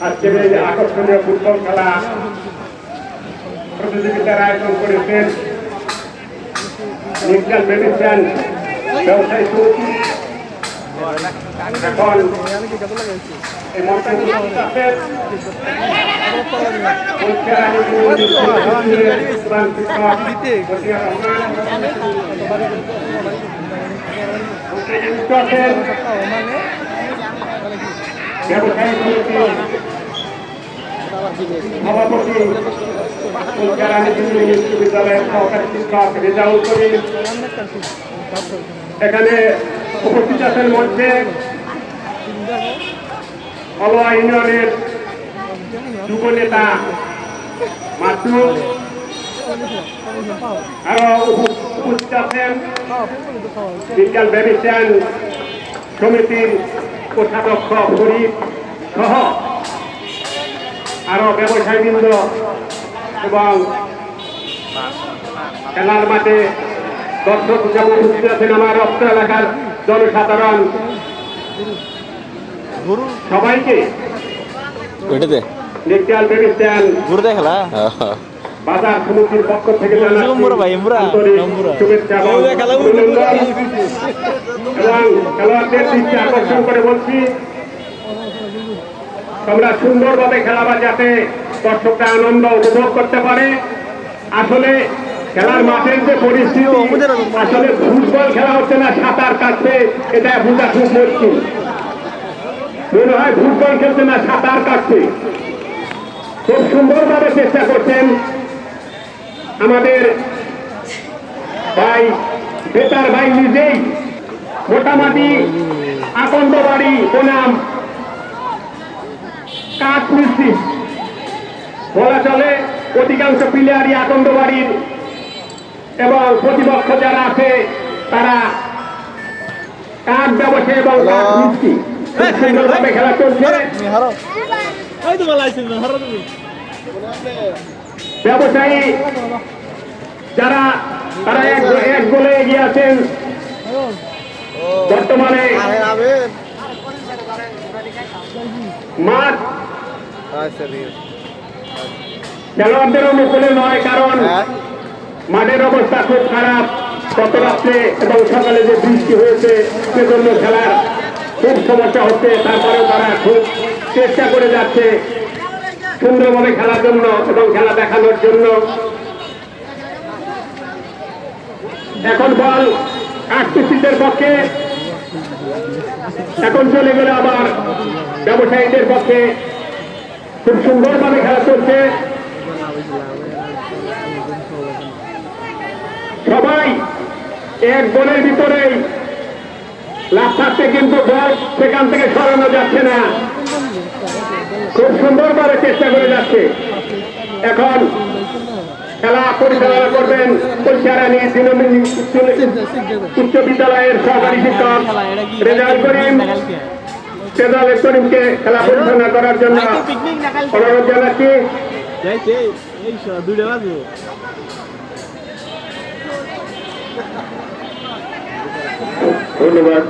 আজকের এই আকর্ষণীয় ফুটবল খেলা প্রতিযোগিতার আয়োজন করেছেন নির্জাল মেডিসিন ব্যবসায়ী সমিতি এখন এই মঞ্চে উপস্থিত আছেন ব্যবসায়ী সমিতি সভাপতি কলকাতা বিশ্ববিদ্যালয়ের সহকারী শিক্ষক রেজাউল করিম এখানে উপস্থিত আছেন মঞ্চে অলওয়া ইউনিয়নের যুব নেতা মাসু আরও উপ- উপস্থিত আছেন বিজ্ঞান ব্যবসায়ন সমিতির কোষাধ্যক্ষ ফরিদ সহ আরও ব্যবসায়ীবৃন্দ এবং খেলার মাঠে দর্শক হিসাবে উপস্থিত আছেন আমার রক্ত এলাকার জনসাধারণ সবাইকে ব্যবসায়ন ঘুরতে খেলা? বাজার সমিতির পক্ষ থেকে। শুভেচ্ছা এবং খেলোয়াড়দের দৃষ্টি আকর্ষণ করে বলছি তোমরা সুন্দরভাবে খেলাবা যাতে দর্শকরা আনন্দ উপভোগ করতে পারে। আসলে খেলার মাঠের যে পরিস্থিতি আসলে ফুটবল খেলা হচ্ছে না সাঁতার কাটছে এটা বোঝা খুব মুশকিল। মনে হয় ফুটবল খেলছে না সাঁতার কাটছে খুব সুন্দরভাবে চেষ্টা করছেন আমাদের ভাই বেতার ভাই নিজেই মোটামুটি আকন্দ বাড়ি বনাম কাঠ মিস্ত্রি বলা চলে অধিকাংশ প্লেয়ারই আকন্দ বাড়ির এবং প্রতিপক্ষ যারা আছে তারা কাঠ ব্যবসায়ী এবং কাঠ মিস্ত্রি খেলা চলছে। ব্যবসায়ী যারা, তারা এক এক গোলে এগিয়ে আছেন। বর্তমানে মাঠ খেলোয়াড়দের অনুকূলে নয়, কারণ মাঠের অবস্থা খুব খারাপ। গত রাত্রে এবং সকালে যে বৃষ্টি হয়েছে, সেজন্য খেলার খুব সমস্যা হচ্ছে। তারপরেও তারা খুব চেষ্টা করে যাচ্ছে। সুন্দরভাবে খেলার জন্য এবং খেলা দেখানোর জন্য। এখন বল আটত্রিশদের পক্ষে। এখন চলে গেলে আবার ব্যবসায়ীদের পক্ষে। খুব সুন্দরভাবে খেলা চলছে। সবাই এক গোলের ভিতরেই। লাভ থাকতে কিন্তু বল, সেখান থেকে সরানো যাচ্ছে না। চেষ্টা করে যাচ্ছে। এখন খেলা পরিচালনা করবেন কৈশারানী তৃণমূল উচ্চ বিদ্যালয়ের সহকারী শিক্ষক রেজাউল করিম। রেজাউল করিমকে খেলা পরিচালনা করার জন্য অনুরোধ জানাচ্ছি। ধন্যবাদ।